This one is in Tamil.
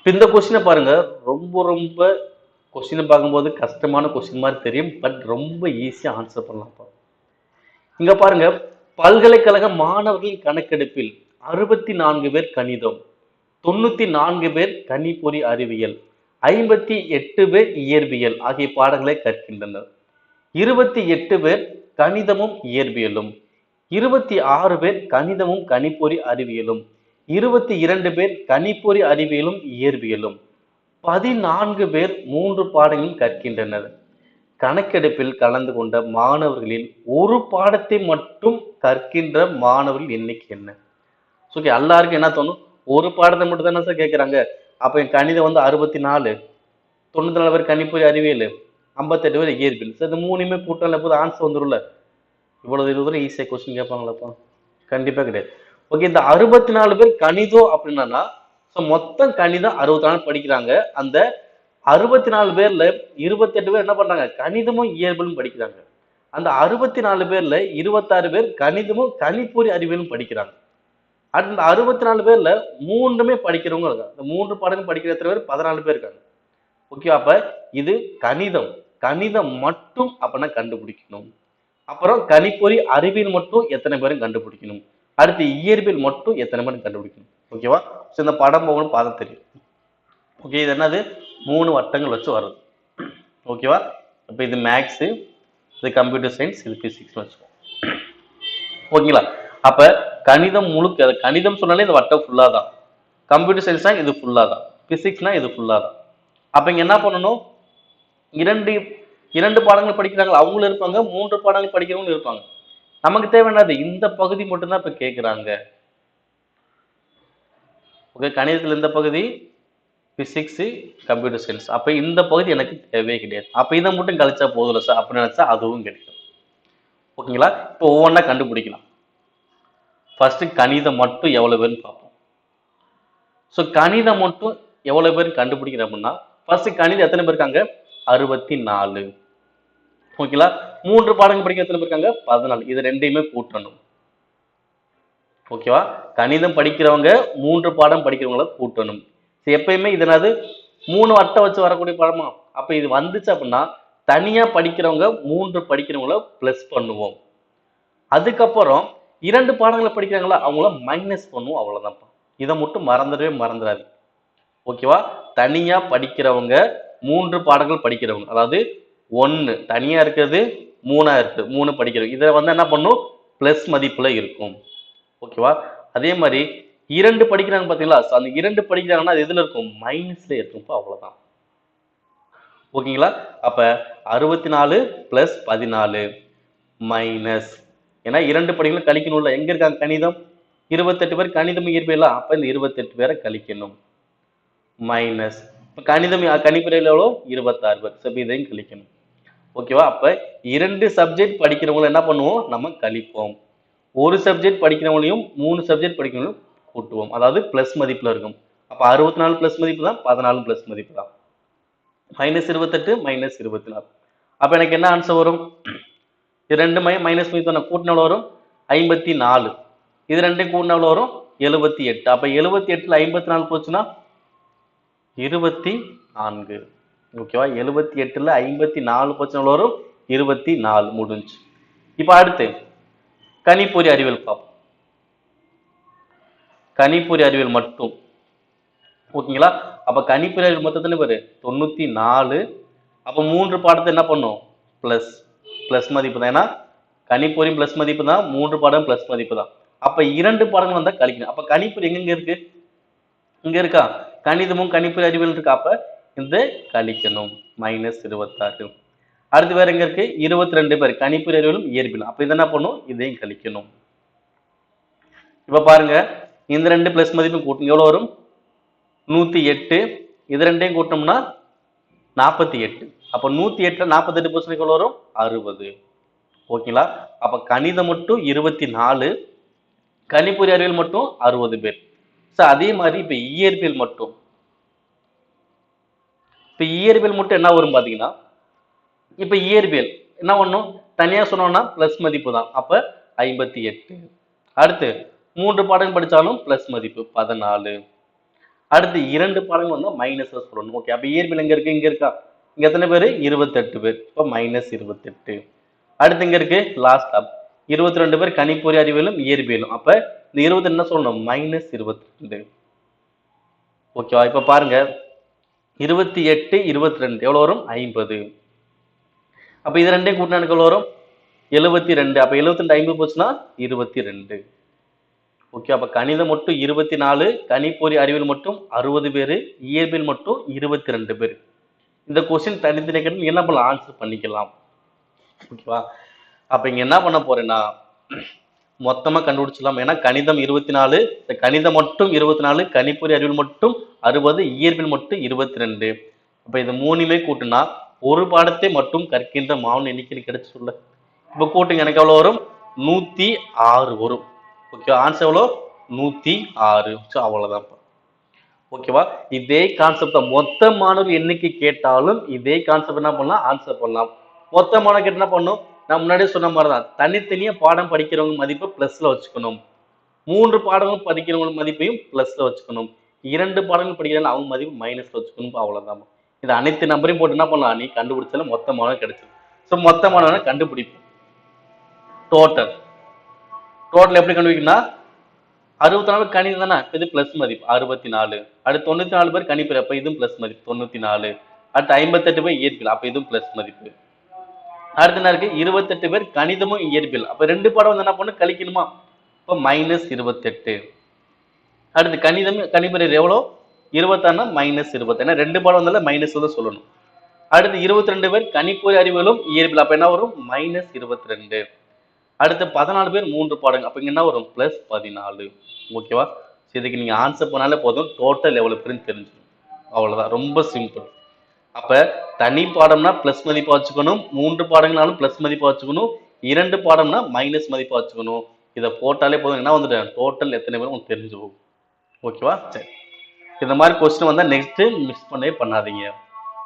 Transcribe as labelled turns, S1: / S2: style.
S1: இப்போ இந்த கொஸ்டினை பாருங்க. ரொம்ப ரொம்ப கொஸ்டினை பார்க்கும்போது கஷ்டமான கொஸ்டின் மாதிரி தெரியும். பட் ரொம்ப ஈஸியாக ஆன்சர் பண்ணலாம் இங்கே பாருங்க. பல்கலைக்கழக மாணவர்களின் கணக்கெடுப்பில் அறுபத்தி நான்கு பேர் கணிதம் தொண்ணூற்றி நான்கு பேர் கணிப்பொறி அறிவியல் ஐம்பத்தி எட்டு பேர் இயற்பியல் ஆகிய பாடங்களை கற்கின்றனர். இருபத்தி எட்டு பேர் கணிதமும் இயற்பியலும் இருபத்தி ஆறு பேர் கணிதமும் கணிப்பொறி அறிவியலும் இருபத்தி இரண்டு பேர் கணிப்பொறி அறிவியலும் இயற்பியலும். பதினான்கு பேர் மூன்று பாடங்களும் கற்கின்றனர். கணக்கெடுப்பில் கலந்து கொண்ட மாணவர்களில் ஒரு பாடத்தை மட்டும் கற்கின்ற மாணவர்கள் எண்ணிக்கை என்ன? ஓகே எல்லாருக்கும் என்ன தோணும்? ஒரு பாடத்தை மட்டும் தானே சார் கேட்குறாங்க அப்போ என் கணிதம் வந்து அறுபத்தி நாலு. தொண்ணூத்தி நாலு பேர் கணிப்பொறி அறிவியல் ஐம்பத்தெட்டு பேர் இயற்பியல். சார் இந்த மூணுமே கூட்டம் போது ஆன்சர் வந்துரும்ல. இவ்வளவு இருபது ஈஸியாக கொஸ்டின் கேட்பாங்களாப்பா கண்டிப்பாக கிடையாது. ஓகே இந்த அறுபத்தி நாலு பேர் கணிதம் அப்படின்னா ஸோ மொத்தம் கணிதம் அறுபத்தி நாலு படிக்கிறாங்க. அந்த அறுபத்தி நாலு பேர்ல இருபத்தெட்டு பேர் என்ன பண்றாங்க? கணிதமும் இயற்பியலும் படிக்கிறாங்க. அந்த அறுபத்தி நாலு பேர்ல இருபத்தாறு பேர் கணிதமும் கணிப்பொறி அறிவியலும் படிக்கிறாங்க. அந்த அறுபத்தி நாலு பேர்ல மூன்றுமே படிக்கிறவங்க இருக்காங்க. இந்த மூன்று பாடங்கள் படிக்கிற எத்தனை பேர்? பதினாலு பேர் இருக்காங்க. ஓகே அப்ப இது கணிதம். கணிதம் மட்டும் அப்படின்னா கண்டுபிடிக்கணும். அப்புறம் கணிப்பொறி அறிவியல் மட்டும் எத்தனை பேரும் கண்டுபிடிக்கணும்? அடுத்து இயற்பியல் மட்டும் எத்தனை மணி கண்டுபிடிக்கணும்? ஓகேவா ஸோ இந்த படம் போகணும் பார்க்க தெரியும். ஓகே இது என்னது? மூணு வட்டங்கள் வச்சு வருது ஓகேவா இப்போ இது மேக்ஸு இது கம்ப்யூட்டர் சயின்ஸ் இது பிசிக்ஸ் வச்சுக்கோ ஓகேங்களா அப்ப கணிதம் முழுக்க அது கணிதம் சொன்னாலே இந்த வட்டம் ஃபுல்லாக தான். கம்ப்யூட்டர் சயின்ஸ்னா இது ஃபுல்லா தான். பிசிக்ஸ்னா இது ஃபுல்லாக தான். அப்ப இங்க என்ன பண்ணணும்? இரண்டு இரண்டு பாடங்கள் படிக்கிறாங்க. அவங்களும் இருப்பாங்க மூன்று பாடங்கள் படிக்கிறவங்களும் இருப்பாங்க. நமக்கு தேவையானது இந்த பகுதி மட்டும்தான் இப்ப கேக்குறாங்க. ஓகே கணிதத்துல இந்த பகுதி பிசிக்ஸ் கம்ப்யூட்டர் சயின்ஸ் அப்ப இந்த பகுதி எனக்கு தேவையே கிடையாது. அப்ப இதை மட்டும் கழிச்சா போதும்ல சார் அப்படின்னு நினைச்சா அதுவும் கிடைக்கும். ஓகேங்களா இப்போ ஒவ்வொன்றா கண்டுபிடிக்கலாம். ஃபர்ஸ்ட் கணிதம் மட்டும் எவ்வளவு பேர்னு பார்ப்போம். ஸோ கணிதம் மட்டும் எவ்வளவு பேர் கண்டுபிடிக்கிறோம் அப்படின்னா ஃபர்ஸ்ட் கணிதம் எத்தனை பேர் இருக்காங்க? அறுபத்தி நாலு. ஓகேங்களா? மூன்று பாடங்கள் படிக்க எத்தனை இருக்காங்க? பதினாலு. இது ரெண்டையுமே கூட்டணும். ஓகேவா? கணிதம் படிக்கிறவங்க மூன்று பாடம் படிக்கிறவங்கள கூட்டணும். எப்பயுமே இதனாது மூணு வட்டம் வச்சு வரக்கூடிய பாடமா? அப்ப இது வந்துச்சு அப்படின்னா தனியா படிக்கிறவங்க மூன்று படிக்கிறவங்கள பிளஸ் பண்ணுவோம். அதுக்கப்புறம் இரண்டு பாடங்களை படிக்கிறாங்களா? அவங்கள மைனஸ் பண்ணுவோம். அவ்வளவுதான்ப்பா. இதை மட்டும் மறந்துடவே மறந்துடாது ஓகேவா? தனியா படிக்கிறவங்க மூன்று பாடங்கள் படிக்கிறவங்க. அதாவது ஒன்னு தனியா இருக்கிறது மூணாக இருக்குது மூணு படிக்கிறது இதை வந்து என்ன பண்ணும்? ப்ளஸ் மதிப்பில் இருக்கும். ஓகேவா? அதே மாதிரி இரண்டு படிக்கிறாங்க பார்த்தீங்களா? ஸோ அந்த இரண்டு படிக்கிறாங்கன்னா அது எதில் இருக்கும்? மைனஸ்ல இருக்கும்ப்பா அவ்வளோதான் ஓகேங்களா? அப்ப அறுபத்தி நாலு ப்ளஸ் பதினாலு மைனஸ் ஏன்னா இரண்டு படிகளும் கழிக்கணும்ல. எங்க இருக்காங்க கணிதம்? இருபத்தெட்டு பேர் கணிதம் இயற்பியலாம் அப்போ இந்த இருபத்தெட்டு பேரை கழிக்கணும். மைனஸ் இப்போ கணிதம் கணிப்பிறையில் எவ்வளோ இருபத்தாறு பேர். ஸோ இதையும் கழிக்கணும். ஓகேவா? அப்ப இரண்டு சப்ஜெக்ட் படிக்கிறவங்களை என்ன பண்ணுவோம்? நம்ம கழிப்போம். ஒரு சப்ஜெக்ட் படிக்கிறவங்களையும் மூணு சப்ஜெக்ட் படிக்கிறவங்களையும் கூட்டுவோம். அதாவது பிளஸ் மதிப்புல இருக்கும். அப்ப அறுபத்தி நாலு பிளஸ் மதிப்பு தான் பதினாலு பிளஸ் மதிப்பு தான். மைனஸ் இருபத்தெட்டு மைனஸ் இருபத்தி நாலு அப்ப எனக்கு என்ன ஆன்சர் வரும்? இது ரெண்டு மை மைனஸ் மதிப்பு நான் கூட்டின எவ்வளவு வரும்? ஐம்பத்தி நாலு இது ரெண்டையும் கூட்டின எவ்வளவு வரும்? எழுபத்தி எட்டு. அப்ப எழுபத்தி எட்டுல ஐம்பத்தி நாலு போச்சுன்னா இருபத்தி நான்கு. ஓகேவா எழுபத்தி எட்டுல ஐம்பத்தி நாலு பர்சன்ட் வரும். இருபத்தி நாலு முடிஞ்சு இப்ப அடுத்து கணிப்பொறி அறிவியல் பார்ப்போம். கணிப்பொறி அறிவியல் மட்டும். ஓகேங்களா அப்ப கணிப்பொறி அறிவியல் மொத்தத்துல பேர் தொண்ணூத்தி நாலு. அப்ப மூன்று பாடத்தை என்ன பண்ணும்? பிளஸ் பிளஸ் மதிப்பு தான். ஏன்னா கணிப்பொறி பிளஸ் மதிப்பு தான். மூன்று பாடம் பிளஸ் மதிப்பு தான். அப்ப இரண்டு பாடங்கள் வந்தா கழிக்கணும். அப்ப கணிப்பொறி எங்கெங்க இருக்கு? இங்க இருக்கா? கணிதமும் கணிப்பொறி அறிவியல் இருக்கா? அப்ப இந்த கழிக்கணும். மைனஸ் இருபத்தாறு. அடுத்து வேற எங்க இருக்கு? இருபத்தி ரெண்டு பேர் கணிப்பொறி அறிவியலும் அப்ப என்ன பண்ணும்? இதையும் கழிக்கணும். இப்ப பாருங்க. இந்த ரெண்டு பிளஸ் மதிப்பும் கூட்டும். எவ்வளவு வரும்? நூத்தி எட்டு. இது ரெண்டையும் கூட்டோம்னா நாற்பத்தி எட்டு. அப்ப நூத்தி எட்டுல நாற்பத்தி எட்டு பர்சன்ட் எவ்வளவு வரும்? அறுபது. ஓகேங்களா? அப்ப கணிதம் மட்டும் இருபத்தி நாலு கணிப்பொறி அறிவியல் மட்டும் அறுபது பேர். ஸோ அதே மாதிரி இப்ப இயற்பியல் மட்டும். இப்போ இயற்பியல் மட்டும் என்ன வரும் பார்த்தீங்கன்னா இப்போ இயற்பியல் என்ன பண்ணும்? தனியாக சொன்னோம்னா ப்ளஸ் மதிப்பு தான். அப்போ ஐம்பத்தி எட்டு. அடுத்து மூன்று பாடம் படித்தாலும் ப்ளஸ் மதிப்பு பதினாலு. அடுத்து இரண்டு பாடங்கள் வந்தால் மைனஸ் சொல்லணும். ஓகே அப்போ இயற்பியல் எங்கே இருக்குது இங்கே இருக்கா? இங்கே எத்தனை பேர்? இருபத்தெட்டு பேர். இப்போ மைனஸ் இருபத்தெட்டு. அடுத்து இங்கே இருக்குது லாஸ்ட் அப் இருபத்தி ரெண்டு பேர் கணிப்பொறி அறிவியலும் இயற்பியலும். அப்போ இந்த இருபத்தி என்ன சொல்லணும்? மைனஸ் இருபத்தி ரெண்டு ஓகேவா இப்போ பாருங்கள் இருபத்தி எட்டு இருபத்தி ரெண்டு. எவ்வளோ வரும்? ஐம்பது. அப்போ இது ரெண்டையும் கூட்டினா எவ்வளோ வரும்? எழுபத்தி ரெண்டு. அப்போ எழுபத்தி ரெண்டு ஐம்பது போச்சுன்னா இருபத்தி ரெண்டு. ஓகே அப்போ கணிதம் மட்டும் இருபத்தி நாலு கணிப்பொறி அறிவியல் மட்டும் அறுபது பேர் இயற்பியல் மட்டும் இருபத்தி ரெண்டு பேர். இந்த கொஸ்டின் தனித்தனி கேட்டு என்ன பண்ணலாம்? ஆன்சர் பண்ணிக்கலாம். ஓகேவா அப்போ இங்கே என்ன பண்ண போறேன்னா மொத்தமா கண்டுபிடிச்சிடலாம். ஏன்னா கணிதம் இருபத்தி நாலு இந்த கணிதம் மட்டும் இருபத்தி நாலு கணிப்பொறி அறிவியல் மட்டும் அறுபது இயற்பியல் மட்டும் இருபத்தி ரெண்டு அப்ப இது மூணுமே கூட்டுனா ஒரு பாடத்தை மட்டும் கற்கின்ற மாவன் எண்ணிக்கையில் கிடைச்சி சொல்ல. இப்ப கூட்டுங்க எனக்கு எவ்வளோ வரும்? நூத்தி ஆறு வரும். ஓகே ஆன்சர் எவ்வளோ நூத்தி ஆறு. ஸோ அவ்வளவுதான் ஓகேவா இதே கான்செப்ட் மொத்த மாணவர் எண்ணிக்கை கேட்டாலும் இதே கான்செப்ட் என்ன பண்ணலாம்? ஆன்சர் பண்ணலாம். மொத்த மாணவர் கேட்டு என்ன பண்ணும்? நான் முன்னாடியே சொன்ன மாதிரி தான் தனித்தனியாக பாடம் படிக்கிறவங்க மதிப்பை ப்ளஸ்ல வச்சுக்கணும். மூன்று பாடங்கள் படிக்கிறவங்க மதிப்பையும் ப்ளஸ்ல வச்சுக்கணும். இரண்டு பாடங்கள் படிக்கிறாங்க அவங்க மதிப்பு மைனஸ்ல வச்சுக்கணும் அவ்வளோதான் இது அனைத்து நம்பரையும் போட்டு என்ன பண்ணலாம்? நீ கண்டுபிடிச்சாலும் மொத்த மாணவர் கிடைச்சிடும் ஸோ மொத்த மாணவனை கண்டுபிடிப்போம். டோட்டல் டோட்டல் எப்படி கண்டுபிடிக்கணும்னா அறுபத்தி நாலு கணிதம் தானே? இது ப்ளஸ் மதிப்பு. அறுபத்தி நாலு அடுத்து தொண்ணூத்தி நாலு பேர் கணிப்பு அப்போ இதுவும் ப்ளஸ் மதிப்பு. தொண்ணூற்றி நாலு அடுத்து ஐம்பத்தெட்டு பேர் இயற்பியல். அப்போ இதுவும் ப்ளஸ் மதிப்பு. அடுத்து என்ன இருக்கு? இருபத்தெட்டு பேர் கணிதமும் இயற்பியல். அப்ப ரெண்டு பாடம் வந்து என்ன பண்ணு கழிக்கணுமா? இப்போ மைனஸ் இருபத்தெட்டு. அடுத்து கணிதம் கணிப்பறிவு எவ்வளோ? இருபத்தாறுனா மைனஸ் இருபத்தி ரெண்டு பாடம் வந்தாலும் மைனஸ் தான் சொல்லணும். அடுத்து இருபத்தி ரெண்டு பேர் கணிப்பொறி அறிவியலும் இயற்பியல். அப்போ என்ன வரும்? மைனஸ் இருபத்தி ரெண்டு அடுத்து பதினாலு பேர் மூன்று பாடங்கள். அப்போ இங்கே என்ன வரும்? ப்ளஸ் பதினாலு. ஓகேவா இதுக்கு நீங்கள் ஆன்சர் பண்ணாலே போதும். டோட்டல் எவ்வளோ பேருன்னு தெரிஞ்சிடும். அவ்வளோதான் ரொம்ப சிம்பிள் அப்ப தனி பாடம்னா பிளஸ் மதிப்பா வச்சுக்கணும். மூன்று பாடங்களாலும் பிளஸ் மதிப்பா வச்சுக்கணும். இரண்டு பாடம்னா மைனஸ் மதிப்பா வச்சுக்கணும். இதை போட்டாலே போதும். என்ன வந்துட்டு? டோட்டல் எத்தனை பேரும் உங்களுக்கு தெரிஞ்சு போகும். ஓகேவா சரி. இந்த மாதிரி கொஸ்டின் வந்தால் நெக்ஸ்ட்டு மிஸ் பண்ணவே பண்ணாதீங்க.